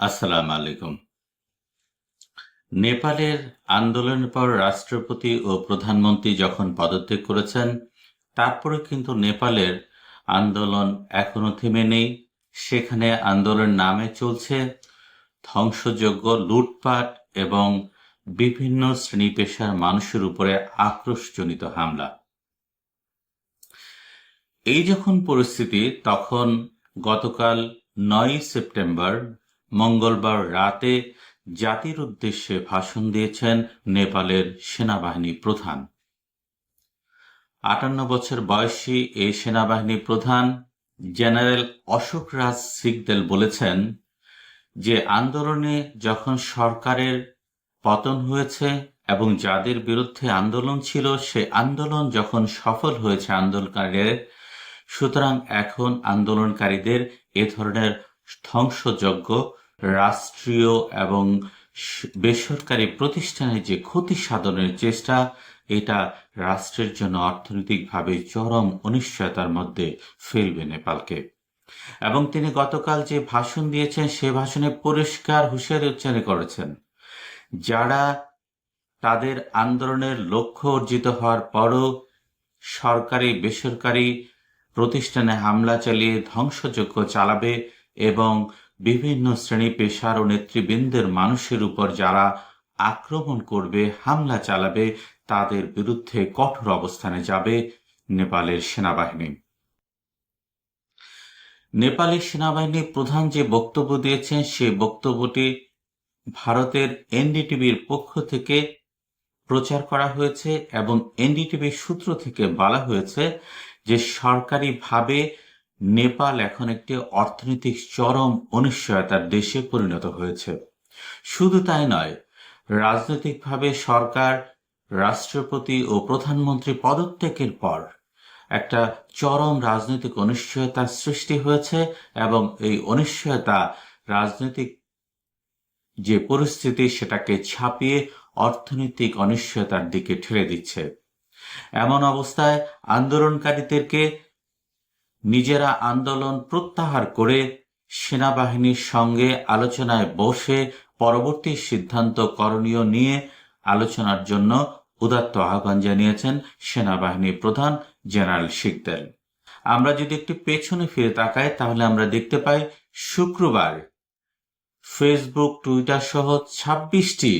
আসসালামু আলাইকুম। নেপালের আন্দোলনের পর রাষ্ট্রপতি ও প্রধানমন্ত্রী যখন পদত্যাগ করেছেন, তারপরে কিন্তু নেপালের আন্দোলন এখনও থেমে নেই। সেখানে আন্দোলন নামে চলছে ধ্বংসযোগ্য লুটপাট এবং বিভিন্ন শ্রেণি পেশার মানুষের উপরে আক্রোশজনিত হামলা। এই যখন পরিস্থিতি, তখন গতকাল নয় সেপ্টেম্বর মঙ্গলবার রাতে জাতির উদ্দেশ্যে ভাষণ দিয়েছেন নেপালের সেনাবাহিনী প্রধান। আটান্ন বছর বয়সী এই সেনাবাহিনী প্রধান জেনারেল অশোক রাজ সিকদেল বলেছেন যে আন্দোলনে যখন সরকারের পতন হয়েছে এবং যাদের বিরুদ্ধে আন্দোলন ছিল, সে আন্দোলন যখন সফল হয়েছে আন্দোলনকারীদের, সুতরাং এখন আন্দোলনকারীদের এ ধরনের ধ্বংসযজ্ঞ রাষ্ট্রীয় এবং বেসরকারি প্রতিষ্ঠানের যে ক্ষতি সাধনের চেষ্টা, এটা রাষ্ট্রের জন্য অর্থনৈতিকভাবে চরম অনিশ্চয়তার মধ্যে ফেলবে নেপালকে। এবং তিনি গতকাল যে ভাষণ দিয়েছেন, সে ভাষণে পরিষ্কার হুঁশিয়ারি উচ্চারণ করেছেন। যারা তাদের আন্দোলনের লক্ষ্য অর্জিত হওয়ার পরও সরকারি, বেসরকারি প্রতিষ্ঠানে হামলা চালিয়ে ধ্বংসযজ্ঞ চালাবে এবং বিভিন্ন শ্রেণি পেশার ও নেতৃবৃন্দের মানুষের উপর যারা আক্রমণ করবে, হামলা চালাবে, তাদের বিরুদ্ধে কঠোর অবস্থানে যাবে নেপালের সেনাবাহিনী। নেপালের সেনাবাহিনীর প্রধান যে বক্তব্য দিয়েছেন, সে বক্তব্যটি ভারতের এনডিটিভির পক্ষ থেকে প্রচার করা হয়েছে এবং এনডিটিভির সূত্র থেকে বলা হয়েছে যে সরকারিভাবে নেপাল এখন একটি অর্থনৈতিক চরম অনিশ্চয়তার দেশে পরিণত হয়েছে। শুধু তাই নয়, রাজনৈতিকভাবে সরকার, রাষ্ট্রপতি ও প্রধানমন্ত্রী পদত্যাগের পর একটা চরম রাজনৈতিক অনিশ্চয়তার সৃষ্টি হয়েছে এবং এই অনিশ্চয়তা রাজনৈতিক যে পরিস্থিতি সেটাকে ছাপিয়ে অর্থনৈতিক অনিশ্চয়তার দিকে ঠেলে দিচ্ছে। এমন অবস্থায় আন্দোলনকারীদেরকে নিজেরা আন্দোলন প্রত্যাহার করে সেনাবাহিনীর সঙ্গে আলোচনায় বসে পরবর্তী সিদ্ধান্ত করণীয় নিয়ে আলোচনার জন্য উদাত্ত আহ্বান জানিয়েছেন সেনাবাহিনী প্রধান জেনারেল শিকদার। আমরা যদি একটু পেছনে ফিরে তাকাই, তাহলে আমরা দেখতে পাই শুক্রবার ফেসবুক, টুইটার সহ ছাব্বিশটি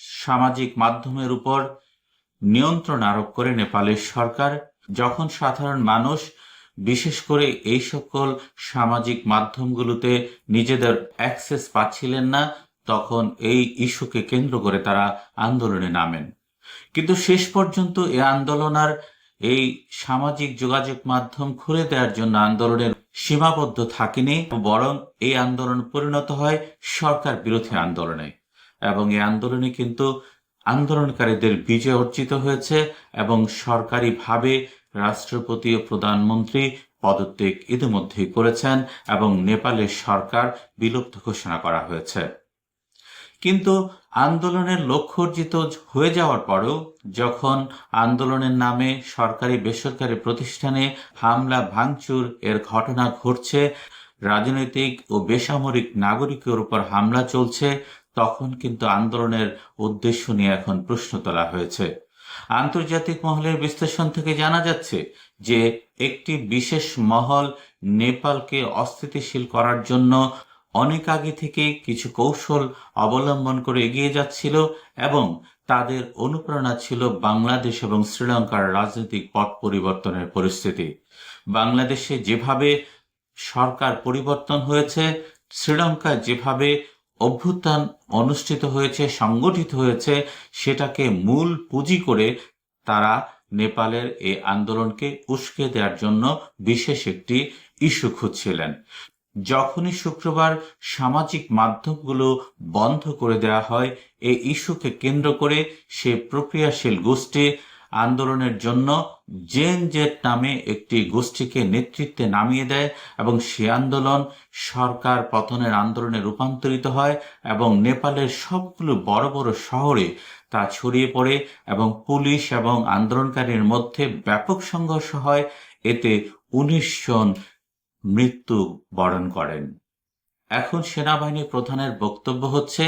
সামাজিক মাধ্যমের উপর নিয়ন্ত্রণ আরোপ করে নেপালের সরকার যখন সাধারণ মানুষ, বিশেষ করে এই সকল সামাজিক মাধ্যমগুলোতে নিজেদের অ্যাক্সেস পাচ্ছিলেন না, তখন এই ইস্যুকে কেন্দ্র করে তারা আন্দোলনে নামেন। কিন্তু শেষ পর্যন্ত এ আন্দোলন আর এই সামাজিক যোগাযোগ মাধ্যম খুলে দেওয়ার জন্য আন্দোলনের সীমাবদ্ধ থাকেনি, বরং এই আন্দোলন পরিণত হয় সরকার বিরোধী আন্দোলনে। এবং এই আন্দোলনে কিন্তু আন্দোলনকারীদের বিজয় অর্জিত হয়েছে এবং সরকারিভাবে রাষ্ট্রপতি ও প্রধানমন্ত্রী পদত্যাগ ইতিমধ্যেই করেছেন এবং নেপালের সরকার বিলুপ্ত ঘোষণা করা হয়েছে। কিন্তু আন্দোলনের লক্ষ্য অর্জিত হয়ে যাওয়ার পরেও যখন আন্দোলনের নামে সরকারি বেসরকারি প্রতিষ্ঠানে হামলা, ভাঙচুর এর ঘটনা ঘটছে, রাজনৈতিক ও বেসামরিক নাগরিকের উপর হামলা চলছে তখন কিন্তু আন্দোলনের উদ্দেশ্য নিয়ে এখন প্রশ্ন তোলা হয়েছে। আন্তর্জাতিক মহলের বিশ্লেষণ থেকে জানা যাচ্ছে যে, একটি বিশেষ মহল নেপালকে অস্থিতিশীল করার জন্য অনেক আগে থেকে কিছু কৌশল অবলম্বন করে এগিয়ে যাচ্ছিল এবং তাদের অনুপ্রেরণা ছিল বাংলাদেশ এবং শ্রীলঙ্কার রাজনৈতিক পথ পরিবর্তনের পরিস্থিতি। বাংলাদেশে যেভাবে সরকার পরিবর্তন হয়েছে, শ্রীলঙ্কা যেভাবে অভ্যুত্থান অনুষ্ঠিত হয়েছে, সংগঠিত হয়েছে, সেটাকে মূল পুঁজি করে তারা নেপালের এই আন্দোলনকে উস্কে দেওয়ার জন্য বিশেষ একটি ইস্যু খুঁজছিলেন। যখনই শুক্রবার সামাজিক মাধ্যমগুলো বন্ধ করে দেওয়া হয়, এই ইস্যুকে কেন্দ্র করে সে প্রক্রিয়াশীল গোষ্ঠী আন্দোলনের জন্য জেন জেট নামে একটি গোষ্ঠীকে নেতৃত্বে নামিয়ে দেয় এবং সে আন্দোলন সরকার পতনের আন্দোলনে রূপান্তরিত হয় এবং নেপালের সবগুলো বড় বড় শহরে তা ছড়িয়ে পড়ে এবং পুলিশ এবং আন্দোলনকারীর মধ্যে ব্যাপক সংঘর্ষ হয়। এতে উনিশ জন মৃত্যু বরণ করেন। এখন সেনাবাহিনী প্রধানের বক্তব্য হচ্ছে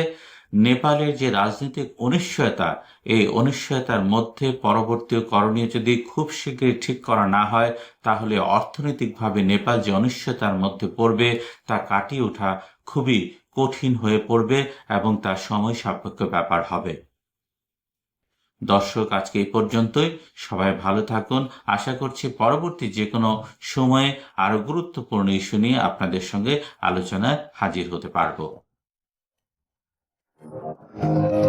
নেপালের যে রাজনৈতিক অনিশ্চয়তা, এই অনিশ্চয়তার মধ্যে পরবর্তী করণীয় যদি খুব শীঘ্রই ঠিক করা না হয়, তাহলে অর্থনৈতিকভাবে নেপাল যে অনিশ্চয়তার মধ্যে পড়বে, তা কাটিয়ে ওঠা খুবই কঠিন হয়ে পড়বে এবং তা সময় সাপেক্ষ ব্যাপার হবে। দর্শক, আজকে এই পর্যন্তই। সবাই ভালো থাকুন। আশা করছি পরবর্তী যে কোনো সময়ে আরও গুরুত্বপূর্ণ ইস্যু নিয়ে আপনাদের সঙ্গে আলোচনায় হাজির হতে পারব। Thank you.